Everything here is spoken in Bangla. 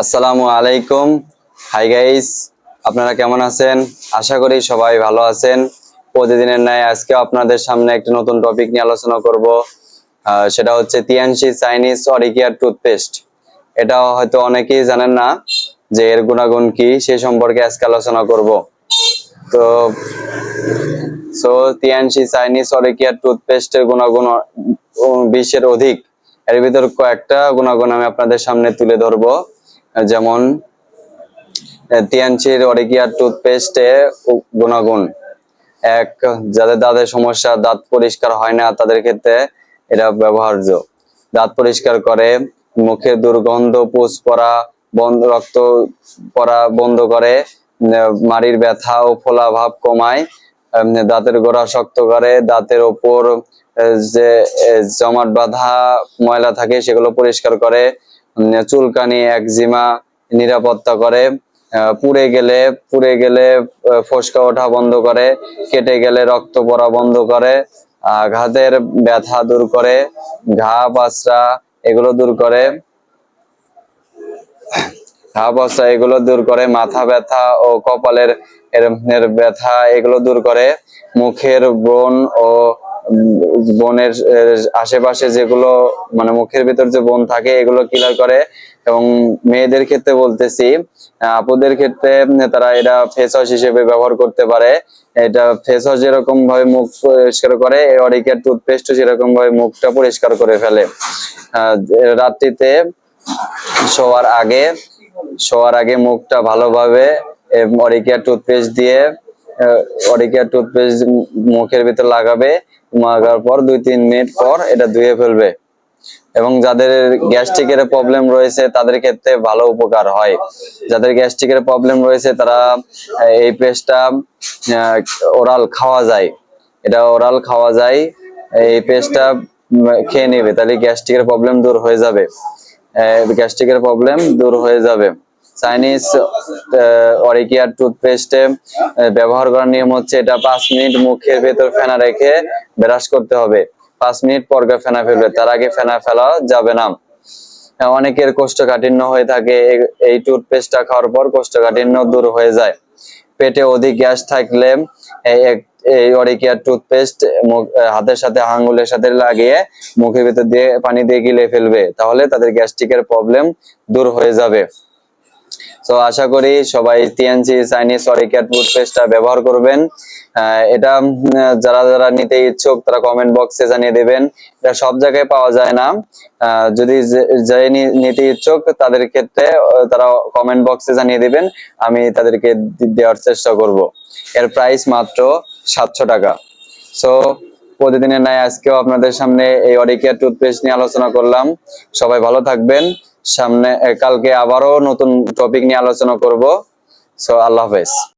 আসসালামু আলাইকুম। হাই গাইস আপনারা কেমন আছেন? আশা করি সবাই ভালো আছেন। প্রতিদিনের ন্যায় আজকে আপনাদের সামনে একটি নতুন টপিক নিয়ে আলোচনা করব। সেটা হচ্ছে তিয়ানশি চাইনিজ অরিকিয়ার টুথপেস্ট এটা হয়তো অনেকেই জানেন না যে এর গুণাগুণ কি, সে সম্পর্কে আজকে আলোচনা করব। তো সো তিয়ানশি চাইনিজ অরিকিয়ার টুথপেস্টের গুণাগুণ বিশ্বের অধিক। এর ভিতর কয়েকটা গুণাগুণ আমি আপনাদের সামনে তুলে ধরবো। যেমন তিয়ানচির অরিকিয়ার টুথপেস্টে গুণাগুণ। এক, যাদের দাঁতের সমস্যা, দাঁত পরিষ্কার হয় না, তাদের ক্ষেত্রে এটা ব্যবহার্য। দাঁত পরিষ্কার করে মুখে দুর্গন্ধ, পুষ পরা বন্ধ, রক্ত পরা বন্ধ করে মাড়ির ব্যথা ও ফোলা ভাব কমায় দাঁতের গোড়া শক্ত করে, দাঁতের ওপর যে জমাট বাঁধা ময়লা থাকে, সেগুলো পরিষ্কার করে চুলকানি, একজিমা, নিরাপত্তা করে পুড়ে গেলে পুড়ে গেলে ফোসকা ওঠা বন্ধ করে, কেটে গেলে রক্ত পড়া বন্ধ করে আঘাতের ব্যথা দূর করে, ঘা পাসরা এগুলো দূর করে, ঘা পচা এগুলো দূর করে, মাথা ব্যথা ও কপালের ব্যথা এগুলো দূর করে, মুখের ব্রণ ও বনের আশেপাশে যেগুলো মানে মুখের ভিতর যে বন থাকে, এগুলো ক্লিয়ার করে। এবং মেয়েদের ক্ষেত্রে বলতেছি আপুদের ক্ষেত্রে তারা এটা ফেস ওয়াশ হিসেবে ব্যবহার করতে পারে। এটা ফেস ওয়াশ যেরকম ভাবে মুখ পরিষ্কার করে অরিকের টুথপেস্ট সেরকম ভাবে মুখটা পরিষ্কার করে ফেলে। রাত্রিতে শোয়ার আগে শোয়ার আগে মুখটা ভালোভাবে অরিকিয়া টুথপেস্ট দিয়ে অরিকিয়া টুথপেস্ট মুখের ভিতর লাগাবে, লাগার পর দুই, তিন মিনিট পর এটা ধুয়ে ফেলবে। এবং যাদের গ্যাস্ট্রিকের প্রবলেম রয়েছে, তাদের ক্ষেত্রে ভালো উপকার হয়। যাদের গ্যাস্ট্রিকের প্রবলেম রয়েছে, তারা এই পেস্টটা ওরাল খাওয়া যায়। এটা ওরাল খাওয়া যায়, এই পেস্টটা খেয়ে নেবে। তাহলে গ্যাস্ট্রিকের প্রবলেম দূর হয়ে যাবে। গ্যাস্ট্রিকের প্রবলেম দূর হয়ে যাবে। চাইনিজ অরিকিয়ার টুথপেস্টে ব্যবহার করার নিয়ম হচ্ছে এটা পাঁচ মিনিট মুখের ভেতর ফেনা রেখে ব্রাশ করতে হবে। পাঁচ মিনিট পর ফেনা ফেলবে তার আগে ফেনা ফেলা যাবে না। হ্যাঁ, অনেকের কোষ্ঠকাঠিন্য হয়ে থাকে এই টুথপেস্টটা খাওয়ার পর কোষ্ঠকাঠিন্য দূর হয়ে যায়। পেটে অধিক গ্যাস থাকলে এই অরিকিয়ার টুথপেস্ট হাতের সাথে আঙ্গুলের সাথে লাগিয়ে মুখের ভিতর দিয়ে পানি দিয়ে গিলে ফেলবে তাহলে তাদের গ্যাস্ট্রিকের প্রবলেম দূর হয়ে যাবে। তো আশা করি সবাই টিএনসি চাইনিজ অরিকিয়া টুথপেস্টটা ব্যবহার করবেন। এটা যারা যারা নিতে ইচ্ছুক, তারা কমেন্ট বক্সে জানিয়ে দেবেন। এটা সব জায়গায় পাওয়া যায় না। যদি যে- যে নি- নিতে ইচ্ছুক, তাদের ক্ষেত্রে তারা কমেন্ট বক্সে জানিয়ে দিবেন। আমি তাদেরকে দেওয়ার চেষ্টা করব। এর প্রাইস মাত্র সাতশো টাকা। সো প্রতিদিনের নাই আজকেও আপনাদের সামনে এই অরিকিয়া টুথপেস্ট নিয়ে আলোচনা করলাম। সবাই ভালো থাকবেন। সামনে কালকে আবারও নতুন টপিক নিয়ে আলোচনা করব। সো আল্লাহ হাফেজ।